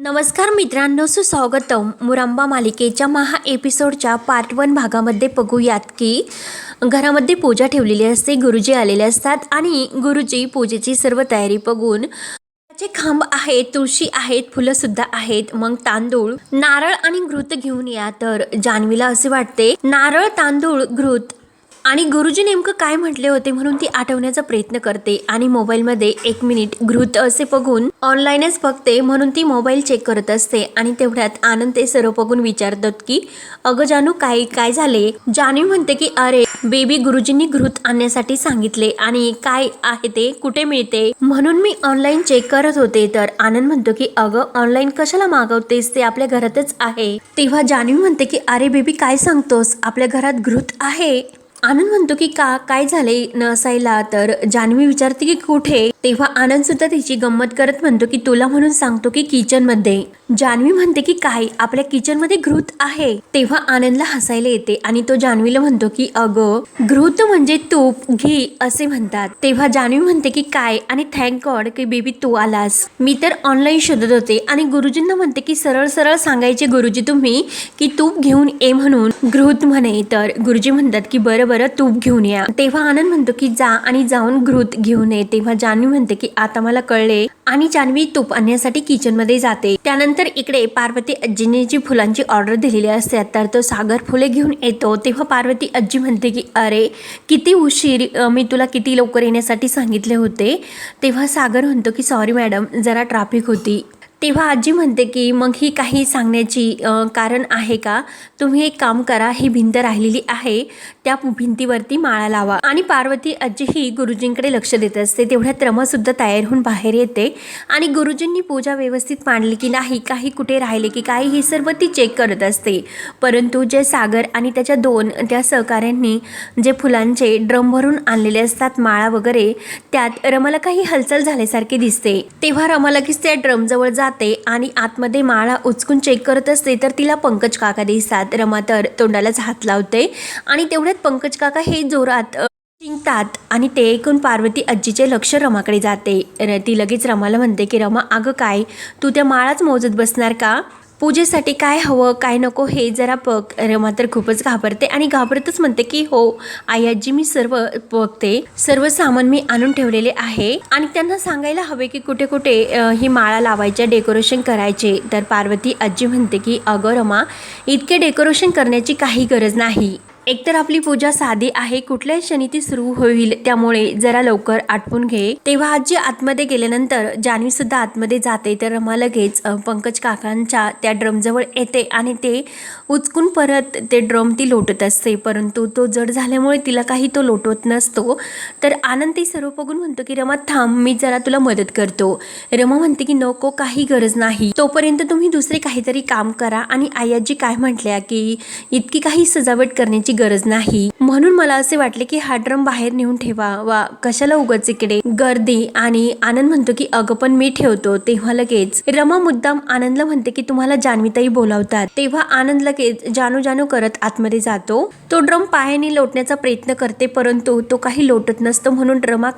नमस्कार मित्रांनो सुस्वागतम मुरांबा मालिकेच्या महा एपिसोडच्या पार्ट वन भागामध्ये बघूयात की घरामध्ये पूजा ठेवलेली असते गुरुजी आलेले असतात आणि गुरुजी पूजेची सर्व तयारी बघून जे खांब आहेत तुळशी आहेत फुलंसुद्धा आहेत. मग तांदूळ नारळ आणि घृत घेऊन या. तर जान्हवीला असे वाटते नारळ तांदूळ घृत आणि गुरुजी नेमकं काय म्हटले होते म्हणून ती आठवण्याचा प्रयत्न करते आणि मोबाईलमध्ये एक मिनिट घृत असे बघून ऑनलाईनच बघते म्हणून ती मोबाईल चेक करत असते आणि तेवढ्यात आनंद ते सर्व बघून विचारतात की अगं जानू काय काय झाले? जान्हवी म्हणते की अरे बेबी गुरुजींनी घृत आणण्यासाठी सांगितले आणि काय आहे ते कुठे मिळते? म्हणून मी ऑनलाईन चेक करत होते तर आनंद म्हणतो की अगं ऑनलाईन कशाला मागवतेस? ते आपल्या घरातच आहे. तेव्हा जानवी म्हणते की अरे बेबी काय सांगतोस? आपल्या घरात घृत आहे. आनंद म्हणतो की का काय झाले नसायला तर जान्हवी विचारते की कुठे? तेव्हा आनंद सुद्धा तिची गंमत करत म्हणतो की तुला म्हणून सांगतो की किचनमध्ये जान्हवी म्हणते की काय? आपल्या किचनमध्ये घृत आहे. तेव्हा आनंदला हसायला येते आणि तो जान्हवीला म्हणतो की अगं घृत म्हणजे तूप घी असे म्हणतात. तेव्हा जान्हवी म्हणते की काय? आणि थँक गॉड की बेबी तू आलास. मी तर ऑनलाईन शोधत होते आणि गुरुजींना म्हणते की सरळ सरळ सांगायचे गुरुजी तुम्ही की तूप घेऊन ये म्हणून. घृत म्हणे तर गुरुजी म्हणतात की बरं बरं तूप घेऊन या. तेव्हा आनंद म्हणतो की जा आणि जाऊन घृत घेऊन ये. तेव्हा जान्हवी म्हणते की आता मला कळले. आणि जान्हवी तूप आणण्यासाठी किचनमध्ये जाते. त्यानंतर इकडे पार्वती आजीने जी फुलांची ऑर्डर दिलेली असते तर तो सागर फुले घेऊन येतो. तेव्हा पार्वती आजी म्हणते की अरे किती उशीर मी तुला किती लवकर येण्यासाठी सांगितले होते. तेव्हा सागर म्हणतो की सॉरी मॅडम जरा ट्रॅफिक होती. तेव्हा आजी म्हणते की मग ही काही सांगण्याची कारण आहे का? तुम्ही एक काम करा ही भिंत राहिलेली आहे. त्या भिंतीवरती माळा लावा. आणि पार्वती आजी ही गुरुजींकडे लक्ष देत असते. तेवढ्यात रमासुद्धा तयार होऊन बाहेर येते. आणि गुरुजींनी पूजा व्यवस्थित मांडली की नाही काही कुठे राहिले की काही हे सर्व ती चेक करत असते. परंतु जे सागर आणि त्याच्या दोन त्या सहकाऱ्यांनी जे फुलांचे ड्रम भरून आणलेले असतात माळा वगैरे त्यात रमाला काही हालचाल झाल्यासारखे दिसते. तेव्हा रमा लगेच त्या ड्रमजवळ जाते आणि आतमध्ये माळा उचकून चेक करत असते तर तिला पंकज काका दिसतात. रमा तर तोंडालाच हात लावते. आणि तेवढ्यात पंकज काका हे जोरात अ, आणि ते ऐकून पार्वती आजीचे लक्ष रमाकडे जाते. र- ती लगेच रमाला म्हणते की रमा अगं काय? तू त्या माळाच मोजत बसणार का? पूजेसाठी काय हवं काय नको हे जरा बघ. रमा तर खूपच घाबरते आणि घाबरतच म्हणते की हो आई आजी मी सर्व बघते. सर्व सामान मी आणून ठेवलेले आहे आणि त्यांना सांगायला हवे की कुठे कुठे ही माळा लावायच्या डेकोरेशन करायचे. तर पार्वती आजी म्हणते की अगं रमा इतके डेकोरेशन करण्याची काही गरज नाही. एकतर आपली पूजा साधी आहे कुठल्याही क्षणी ती सुरू होईल त्यामुळे जरा लवकर आटपून घे. तेव्हा आजी आतमध्ये गेल्यानंतर जान्हवी सुद्धा आतमध्ये जाते तर रमा लगेच पंकज काकांच्या त्या ड्रमजवळ येते आणि ते उचकून परत ते ड्रम ती लोटत असते. परंतु तो जड झाल्यामुळे तिला काही तो लोटवत नसतो. तर आनंद ते सर्व बघून म्हणतो की रमा थांब मी जरा तुला मदत करतो. रमा म्हणते की नको काही गरज नाही. तोपर्यंत तुम्ही दुसरे काहीतरी काम करा आणि आयाजी काय म्हटल्या की इतकी काही सजावट करण्याची गरज नाही. म्हणून मला असे वाटले की हा ड्रम बाहेर नेऊन ठेवा वा कशाला उगाच इकडे? गर्दी आणि आनंद म्हणतो की अगं पण मी ठेवतो. तेव्हा लगेच रमा मुद्दाम आनंदला म्हणते की तुम्हाला जान्हवीताई बोलावतात. तेव्हा आनंद लगेच जानू जानू करत आतमध्ये जातो. तो ड्रम पायाने लोटण्याचा प्रयत्न करते परंतु तो काही लोटत नसतो म्हणून ड्रमा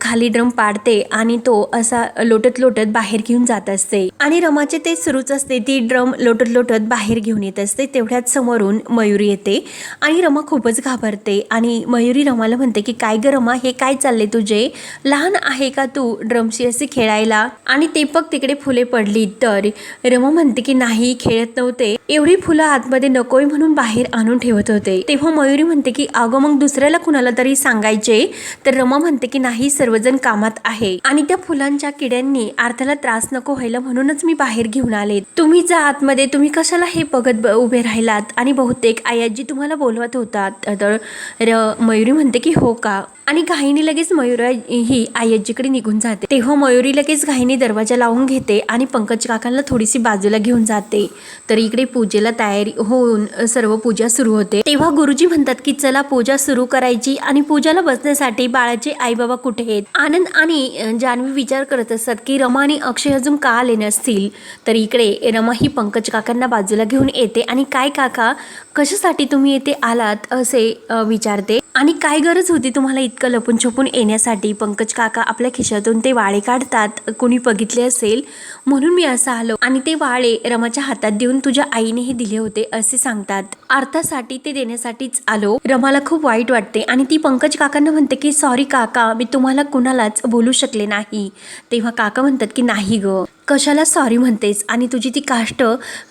खाली ड्रम पाडते आणि तो असा लोटत लोटत बाहेर घेऊन जात असते. आणि रमाचे ते सुरूच असते ती ड्रम लोटत लोटत बाहेर घेऊन येत असते. तेवढ्यात समोरून मयुरी येते. आणि रमा खूपच घाबरते आणि मयुरी रमाला म्हणते की काय ग रमा हे काय चालले तुझे? लहान आहे का तू ड्रमशी असे खेळायला? आणि ते बघ तिकडे फुले पडली तर. रमा म्हणते की नाही खेळत नव्हते. एवढी फुलं आतमध्ये नकोय म्हणून बाहेर आणून ठेवत होते. तेव्हा मयुरी म्हणते की अगं मग दुसऱ्याला कुणाला तरी सांगायचे? तर रमा म्हणते की नाही सर्वजण कामात आहे. आणि त्या फुलांच्या किड्यांनी अर्थाला त्रास नको व्हायला म्हणूनच मी बाहेर घेऊन आले. तुम्ही जा आतमध्ये. तुम्ही कशाला हे बघत ब- उभे राहिलात? आणि बहुतेक आयाजी तुम्हाला बोलवत होतात. तर र- मयुरी म्हणते की हो का? आणि घाईने लगेच मयुरा ही आयाजीकडे निघून जाते. तेव्हा मयुरी लगेच घाईने दरवाजा लावून घेते आणि पंकज काकांना थोडीशी बाजूला घेऊन जाते. तर इकडे पूजेला तयारी होऊन सर्व पूजा सुरू होते. तेव्हा गुरुजी म्हणतात की चला पूजा सुरू करायची आणि पूजाला बसण्यासाठी बाळाचे आई बाबा कुठे आहेत? आनंद आणि जान्हवी विचार करत असतात की रमा आणि अक्षय अजून का आले नसतील? तर इकडे रमा ही पंकज काकांना बाजूला घेऊन येते आणि काय काका कशासाठी तुम्ही येथे आलात? असे विचारते. आणि काय गरज होती तुम्हाला इतकं लपून छपून येण्यासाठी? पंकज काका आपल्या खिशातून ते वाळे काढतात. कोणी बघितले असेल? म्हणून मी असं आलो. आणि ते वाळे रमाच्या हातात देऊन तुझ्या आई आईनेही दिले होते असे सांगतात. अर्थासाठी ते देण्यासाठीच आलो. रमाला खूप वाईट वाटते आणि ती पंकज काकांना म्हणते की सॉरी काका मी तुम्हाला कुणालाच बोलू शकले नाही. तेव्हा काका म्हणतात की नाही ग. कशाला सॉरी म्हणतेस? आणि तुझी ती काष्ट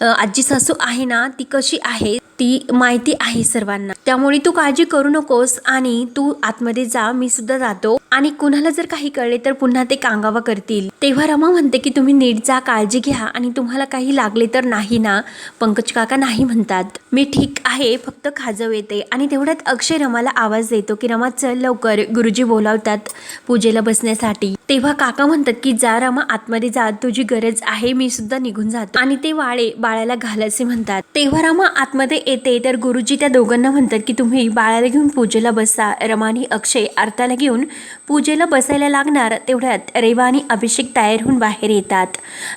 आजी सासू आहे ना ती कशी आहे? ती माहिती आहे सर्वांना. त्यामुळे तू काळजी करू नकोस आणि तू आतमध्ये जा मी सुद्धा जातो. आणि कुणाला जर काही कळले तर पुन्हा ते कांगावा करतील. तेव्हा रमा म्हणते की तुम्ही नीट जा काळजी घ्या आणि तुम्हाला काही लागले तर नाही ना? पंकज काका नाही म्हणतात. मी ठीक आहे फक्त खाजव येते. आणि तेवढ्यात अक्षय रमाला आवाज देतो की रमा चल लवकर. गुरुजी बोलावतात पूजेला बसण्यासाठी. तेव्हा काका म्हणतात की जा रामा आतमध्ये जा तुझी गरज आहे मी सुद्धा निघून जातो. आणि ते वाळे बाळाला घालायचे म्हणतात. तेव्हा रामा आतमध्ये येते तर गुरुजी त्या दोघांना म्हणतात की तुम्ही बाळाला घेऊन पूजेला बसा. रमा आणि अक्षय आरताला घेऊन पूजेला बसायला लागणार तेवढ्यात रेवा आणि अभिषेक तयार होऊन बाहेर येतात.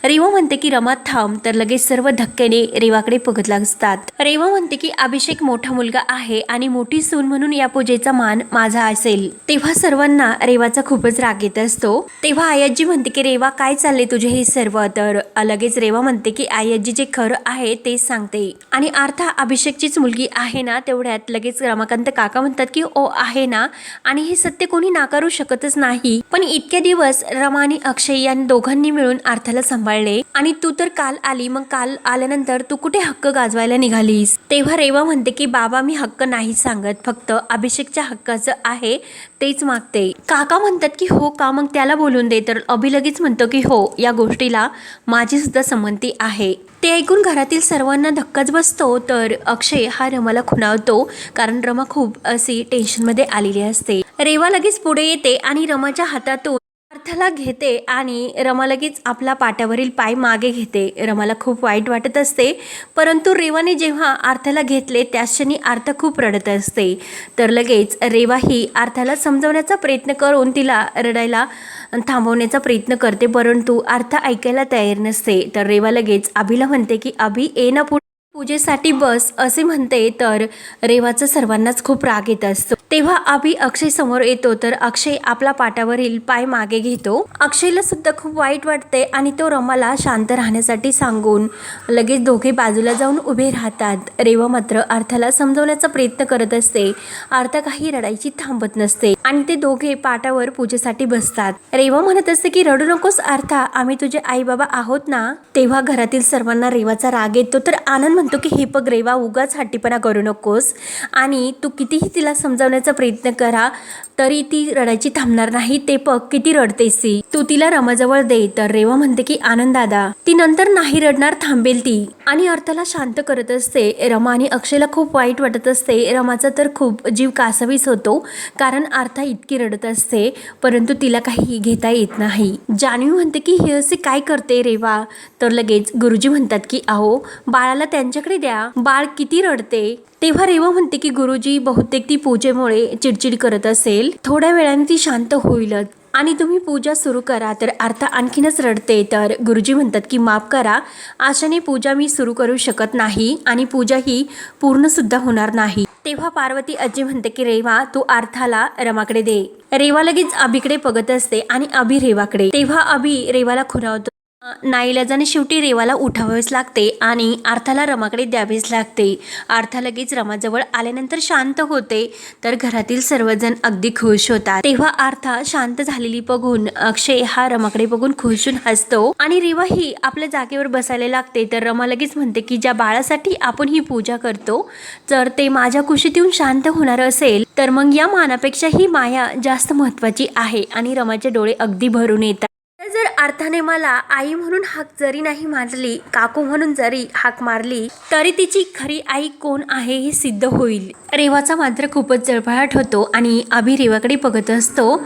रेवा म्हणते की रमा थांब. तर लगेच सर्व धक्क्याने रेवाकडे बघत लागतात. रेवा म्हणते की अभिषेक मोठा मुलगा आहे आणि मोठी सून म्हणून या पूजेचा मान माझा असेल. तेव्हा सर्वांना रेवाचा खूपच राग येत असतो. तेव्हा आयाजी म्हणते की रेवा काय चालले तुझे हे सर्व? तर लगेच रेवा म्हणते की आयाजी जे खरं आहे तेच सांगते. आणि अर्था अभिषेकचीच मुलगी आहे ना तेवढ्यात लगेच रमाकांत काका म्हणतात की ओ आहे ना. आणि हे सत्य कोणी नाकारू शकतच नाही. पण इतके दिवस रमा आणि अक्षय या दोघांनी मिळून अर्थाला सांभाळले. आणि तू तर काल आली मग काल आल्यानंतर तू कुठे हक्क गाजवायला निघालीस? तेव्हा रेवा म्हणते की बाबा मी हक्क नाही सांगत. फक्त अभिषेकच्या हक्काचं आहे तेच मागते. काका म्हणतात की हो का? मग त्याला बोलून दे तर अभि लगेच म्हणतो की हो या गोष्टीला माझी सुद्धा संमती आहे. ते ऐकून घरातील सर्वांना धक्काच बसतो तर अक्षय हा रमाला खुणावतो कारण रमा खूप अशी टेन्शनमध्ये आलेली असते. रेवा लगेच पुढे येते आणि रमाच्या हातातून अर्थाला घेते आणि रमा लगेच आपला पाट्यावरील पाय मागे घेते. रमाला खूप वाईट वाटत असते. परंतु रेवाने जेव्हा अर्थाला घेतले त्याच क्षणी अर्थ खूप रडत असते. तर लगेच रेवा ही अर्थाला समजवण्याचा प्रयत्न करून तिला रडायला थांबवण्याचा प्रयत्न करते. परंतु अर्थ ऐकायला तयार नसते. तर रेवा लगेच अभिला म्हणते की अभि ए ना पुढे. पूजेसाठी बस असे म्हणते तर रेवाचा सर्वांनाच खूप राग येत असतो. तेव्हा अभि अक्षय समोर येतो तर अक्षय आपला पाटावरील पाय मागे घेतो. अक्षयला सुद्धा खूप वाईट वाटते आणि तो रमाला शांत राहण्यासाठी सांगून लगेच दोघे बाजूला जाऊन उभे राहतात. रेवा मात्र अर्थाला समजवण्याचा प्रयत्न करत असते. अर्थ काही रडायची थांबत नसते आणि ते दोघे पाटावर पूजेसाठी बसतात. रेवा म्हणत असते की रडू नकोस अर्था. आम्ही तुझे आई बाबा आहोत ना? तेव्हा घरातील सर्वांना रेवाचा राग येतो तर आनंद म्हणतो की हे पग रेवा उगाच हट्टीपणा करू नकोस आणि तू कितीही तिला समजावण्याचा प्रयत्न करा तरी ती रडायची थांबणार नाही. ते पग किती रडतेस ती. तू तिला रमाजवळ दे. तर रेवा म्हणते की आनंद दादा ती नंतर नाही रडणार थांबेल ती. आणि अर्थाला शांत करत असते. रमा आणि अक्षयला खूप वाईट वाटत असते. रमाचा तर खूप जीव कासावीस होतो कारण अर्था इतकी रडत असते परंतु तिला काही घेता येत नाही. जान्हवी म्हणते की हे असे काय करते रेवा तर लगेच गुरुजी म्हणतात की अहो बाळाला त्यांच्या त्यांच्याकडे द्या. बाळ किती रडते? तेव्हा रेवा म्हणते की गुरुजी बहुतेक ती पूजेमुळे चिडचिड करत असेल. थोड्या वेळाने ती शांत होईलच. आणि तुम्ही पूजा सुरू करा तर अर्थ आणखीनच रडते. तर गुरुजी म्हणतात की माफ करा. आशाने पूजा मी सुरू करू शकत नाही आणि पूजा ही पूर्ण सुद्धा होणार नाही. तेव्हा पार्वती आजी म्हणते की रेवा तू अर्थाला रमाकडे दे. रेवा लगेच अभिकडे बघत असते आणि अभि रेवाकडे. तेव्हा अभि रेवाला खुणावतो नाईलाजाने शेवटी रेवाला उठावेच लागते आणि अर्थाला रमाकडे द्यावेच लागते. अर्था लगेच रमाजवळ आल्यानंतर शांत होते तर घरातील सर्वजण अगदी खुश होतात. तेव्हा अर्था शांत झालेली बघून अक्षय हा रमाकडे बघून खुशून हसतो आणि रेवा ही आपल्या जागेवर बसायला लागते तर रमा लगेच म्हणते की ज्या बाळासाठी आपण ही पूजा करतो जर ते माझ्या कुशीत येऊन शांत होणार असेल तर मग या मानापेक्षा ही माया जास्त महत्वाची आहे. आणि रमाचे डोळे अगदी भरून येतात. जर अर्थाने मला आई म्हणून हाक जरी नाही मारली काकू म्हणून जरी हाक मारली तरी तिची खरी आई कोण आहे हे सिद्ध होईल. रेवाचा मात्र खूपच जळफळाट होतो आणि अभि रेवाकडे बघत असतो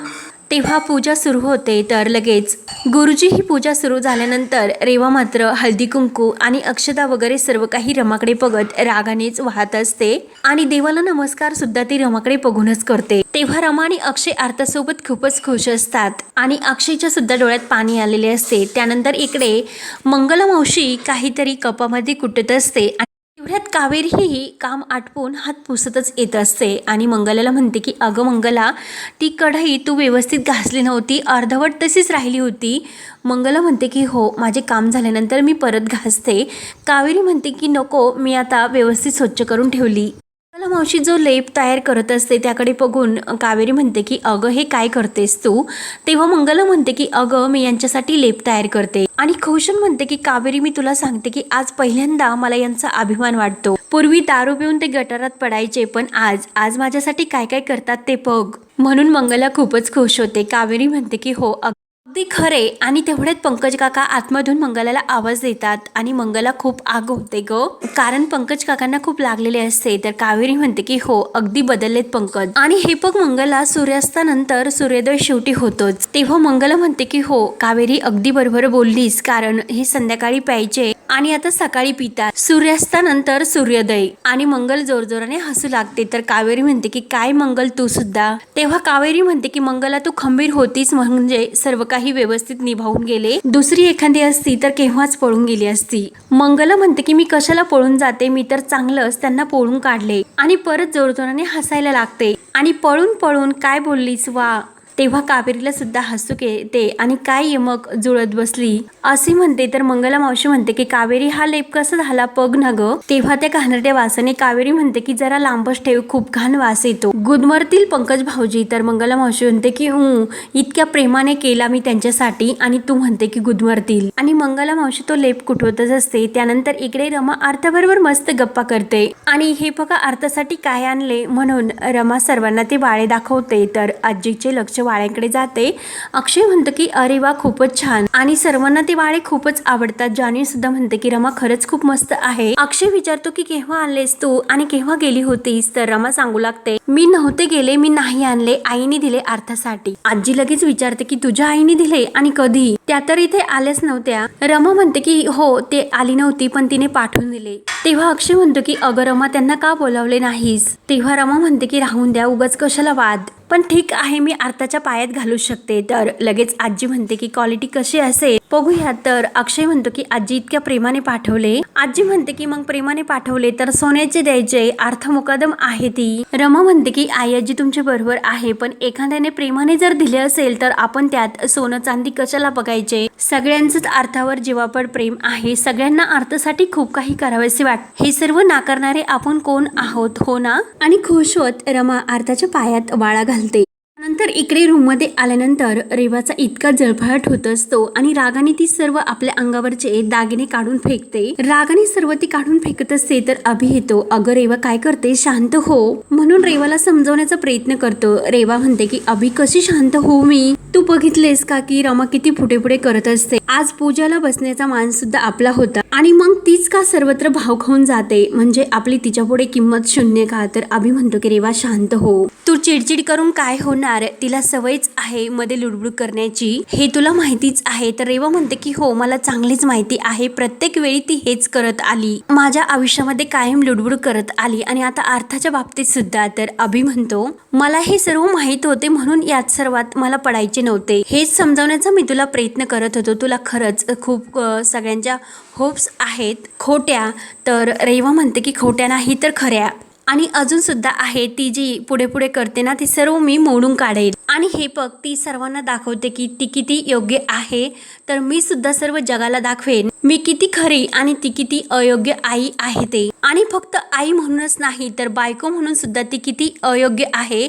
तेव्हा पूजा सुरू होते तर लगेच. गुरुजी ही पूजा सुरू झाल्यानंतर रेवा मात्र हळदी कुंकू आणि अक्षता वगैरे सर्व काही रमाकडे बघत रागानेच वाहत असते आणि देवाला नमस्कार सुद्धा ती रमाकडे बघूनच करते. तेव्हा रमा आणि अक्षय आरतासोबत खूपच खुश असतात आणि अक्षयच्या सुद्धा डोळ्यात पाणी आलेले असते. त्यानंतर इकडे मंगला मावशी काहीतरी कपामध्ये कुटत असते तेवढ्यात कावेरीही कावेरी ही काम आटपून हात पुसतच येत असते. आणि मंगलाला म्हणते की अगं मंगला ती कढई तू व्यवस्थित घासली नव्हती अर्धवट तशीच राहिली होती. मंगला म्हणते की हो माझे काम झाल्यानंतर मी परत घासते. कावेरी म्हणते की नको मी आता व्यवस्थित स्वच्छ करून ठेवली. मला मावशी जो लेप तयार करत असते त्याकडे बघून कावेरी म्हणते की अगं हे काय करतेस तू? तेव्हा मंगला म्हणते की अगं मी यांच्यासाठी लेप तयार करते. आणि कौशल म्हणते की कावेरी मी तुला सांगते की आज पहिल्यांदा मला यांचा अभिमान वाटतो. पूर्वी दारू पिऊन ते गटारात पडायचे पण आज आज माझ्यासाठी काय काय करतात ते बघ. म्हणून मंगला खूपच खुश होते. कावेरी म्हणते की हो अग- अगदी खरे. आणि तेवढ्यात पंकज काका आतमधून मंगलाला आवाज देतात आणि मंगला खूप आग होते ग. कारण पंकज काकांना खूप लागलेले असते. तर कावेरी म्हणते की हो अगदी बदललेत पंकज. आणि हे बघ मंगला सूर्यास्तानंतर सूर्योदय शेवटी होतोच. तेव्हा मंगला म्हणते की हो कावेरी अगदी बरोबर बोललीस. कारण हे संध्याकाळी प्यायचे आणि आता सकाळी पितात. सूर्यास्तानंतर सूर्योदय. आणि मंगल जोरजोराने हसू लागते. तर कावेरी म्हणते की काय मंगल तू सुद्धा? तेव्हा कावेरी म्हणते की मंगला तू खंबीर होतीस. म्हणजे सर्व काही व्यवस्थित निभावून गेले. दुसरी एखादी असती तर केव्हाच पळून गेली असती. मंगला म्हणते की मी कशाला पळून जाते? मी तर चांगलंच त्यांना पळून काढले. आणि परत जोरजोराने हसायला लागते. आणि पळून पळून काय बोललीस वा? तेव्हा कावेरीला सुद्धा हसू येते आणि काय यमक जुळत बसली? असे म्हणते तर मंगला मावशी म्हणते की कावेरी हा लेप कसा झाला पग ना ग? तेव्हा त्या घाणरट्या वासाने कावेरी म्हणते की जरा लांबच ठेव खूप घाण वास येतो. गुदमरतील पंकज भाऊजी तर मंगला मावशी म्हणते की ऊ इतक्या प्रेमाने केला मी त्यांच्यासाठी आणि तू म्हणते की गुदमरतील. आणि मंगला मावशी तो लेप कुठवतच असते. त्यानंतर इकडे रमा अर्थाबरोबर मस्त गप्पा करते. आणि हे बघा अर्थासाठी काय आणले? म्हणून रमा सर्वांना ते वाळे दाखवते. तर आजीचे लक्ष वाळ्यांकडे जाते. अक्षय म्हणतो की अरे वा खूपच छान. आणि सर्वांना ते वाळे खूपच आवडतात. जान्हवी सुद्धा म्हणते की रमा खरंच खूप मस्त आहे. अक्षय विचारतो की केव्हा आणलेस तू? आणि केव्हा गेली होतीस? तर रमा सांगू लागते मी नव्हते गेले मी नाही आणले आईने दिले अर्थासाठी. आजी लगेच विचारते की तुझ्या आईने दिले आणि कधी? त्या तर इथे आल्याच नव्हत्या. रमा म्हणते की हो ते आली नव्हती पण तिने पाठवून दिले. तेव्हा अक्षय म्हणतो की अगं रमा त्यांना का बोलावले नाहीस? तेव्हा रमा म्हणते की राहून द्या उगाच कशाला वाद. पण ठीक आहे मी आरताच्या पायात घालू शकते. तर लगेच आजी म्हणते की क्वालिटी कशी असेल? बघूया. तर अक्षय म्हणतो की आजी इतक्या प्रेमाने पाठवले. आजी म्हणते की मग प्रेमाने पाठवले तर सोन्याचे द्यायचे. अर्थ मुकादम आहे ती. रमा म्हणते की आई आजी तुमच्या बरोबर आहे पण एखाद्याने प्रेमाने जर दिले असेल तर आपण त्यात सोनं चांदी कशाला बघायचे? सगळ्यांचंच अर्थावर जीवापड प्रेम आहे. सगळ्यांना अर्थासाठी खूप काही करावेसे वाट हे सर्व नाकारणारे आपण कोण आहोत हो ना? आणि खुश होत रमा अर्थाच्या पायात वाळा घालते. नंतर इकडे रूममध्ये आल्यानंतर रेवाचा इतका जळफळाट होत असतो आणि रागाने ती सर्व आपल्या अंगावरचे दागिने काढून फेकते. रागाने सर्व ती काढून फेकत असते तर अभि येतो अगं रेवा काय करते शांत हो. म्हणून रेवाला समजवण्याचा प्रयत्न करतो. रेवा म्हणते की अभि कशी शांत हो मी? तू बघितलेस का की रमा किती पुढे पुढे करत असते? आज पूजाला बसण्याचा मान सुद्धा आपला होता आणि मग तीच का सर्वत्र भाव खाऊन जाते? म्हणजे आपली तिच्या पुढे किंमत शून्य का? तर अभि म्हणतो की रेवा शांत हो. तू चिडचिड करून काय होणार? तिला सवयच आहे मध्ये लुडबुड करण्याची. हे तुला माहितीच आहे. तर रेवा म्हणते की हो मला चांगलीच माहिती आहे. प्रत्येक वेळी ती हेच करत आली. माझ्या आयुष्यामध्ये कायम लुडबुड करत आली आणि आता अर्थाच्या बाबतीत सुद्धा. तर अभि म्हणतो मला हे सर्व माहीत होते म्हणून यात सर्वात मला पडायचे नव्हते. हेच समजावण्याचा मी तुला प्रयत्न करत होतो. तुला खरंच खूप सगळ्यांच्या होप्स आहेत खोट्या. तर रेवा म्हणते की खोट्या नाही तर खऱ्या. आणि अजून सुद्धा आहे ती जी पुढे पुढे करते ना ती सर्व मी मोडून काढेल. आणि हे बघ ती सर्वांना दाखवते की ती किती योग्य आहे. तर मी सुद्धा सर्व जगाला दाखवेन. मी किती खरी आणि ती किती अयोग्य आई आहे ते. आणि फक्त आई म्हणूनच नाही तर बायको म्हणून सुद्धा ती किती अयोग्य आहे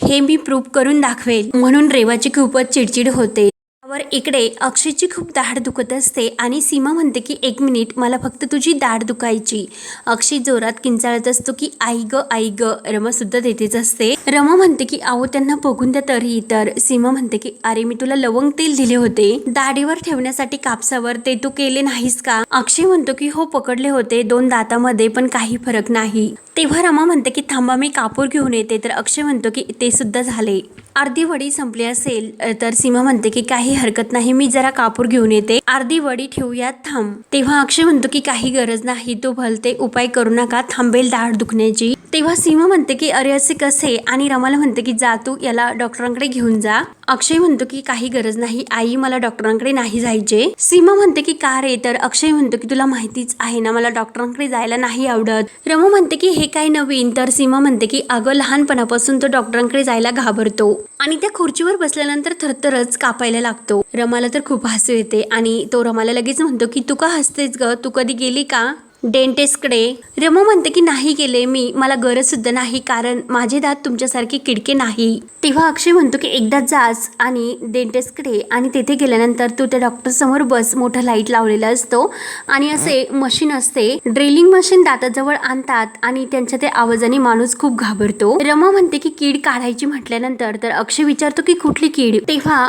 हे मी प्रूफ करून दाखवेल. म्हणून रेवाची खूपच चिडचिड होते. वर इकडे अक्षयची खूप दाढ दुखत असते आणि सीमा म्हणते की एक मिनिट मला फक्त तुझी दाढ दुखायची. अक्षय जोरात किंचाळत असतो की आई ग आई ग. रमा सुद्धा तेथेच असते. रमा म्हणते की आहो त्यांना बघून द्या तरी तर सीमा म्हणते की अरे मी तुला लवंग तेल दिले होते. दाढीवर ठेवण्यासाठी कापसावर ते तू केले नाहीस का? अक्षय म्हणतो की हो पकडले होते दोन दातामध्ये पण काही फरक नाही. तेव्हा रमा म्हणते की थांबा मी कापूर घेऊन येते. तर अक्षय म्हणतो की ते सुद्धा झाले. अर्धी वडी संपली असेल तर सीमा म्हणते की काही हरकत नाही मी जरा कापूर घेऊन येते. अर्धी वडी ठेवूयात थांब. तेव्हा अक्षय म्हणतो की काही गरज नाही तू भलते उपाय करू नका थांबेल दाढ दुखण्याची. तेव्हा सीमा म्हणते की अरे असे कसे? आणि रमाला म्हणते की जा तू याला डॉक्टरांकडे घेऊन जा. अक्षय म्हणतो की काही गरज नाही आई मला डॉक्टरांकडे नाही जायचे. सीमा म्हणते की का रे? तर अक्षय म्हणतो की तुला माहितीच आहे ना मला डॉक्टरांकडे जायला नाही आवडत. रमा म्हणते की हे काय नवीन? तर सीमा म्हणते की अगं लहानपणापासून तो डॉक्टरांकडे जायला घाबरतो. आणि त्या खुर्चीवर बसल्यानंतर थरथरच कापायला लागतो. रमाला तर खूप हसू येते आणि तो रमाला लगेच म्हणतो की तू का हसतेस ग? तू कधी गेली का? डेंटिस्टकडे. रमू म्हणते की नाही गेले मी. मला गरज सुद्धा नाही कारण माझे दात तुमच्यासारखे किडके नाही. तेव्हा अक्षय म्हणतो की एकदा जास आणि डेंटिस्टकडे आणि तेथे गेल्यानंतर तू त्या डॉक्टर समोर बस. मोठा लाइट लावलेला असतो आणि असे मशीन असते. ड्रिलिंग मशीन दाताजवळ आणतात आणि त्यांच्या ते आवाजाने माणूस खूप घाबरतो. रमा म्हणते की कीड काढायची म्हटल्यानंतर. तर अक्षय विचारतो की कुठली कीड? तेव्हा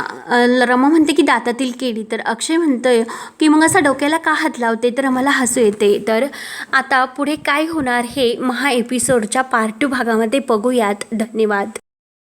रमा म्हणते की दातातील कीड. तर अक्षय म्हणतोय की मग असा डोक्याला का हात लावते? तर मला हसू येते. तर तर आता पुढे काय होणार हे महा एपिसोडच्या पार्ट टू भागामध्ये बघूयात. धन्यवाद.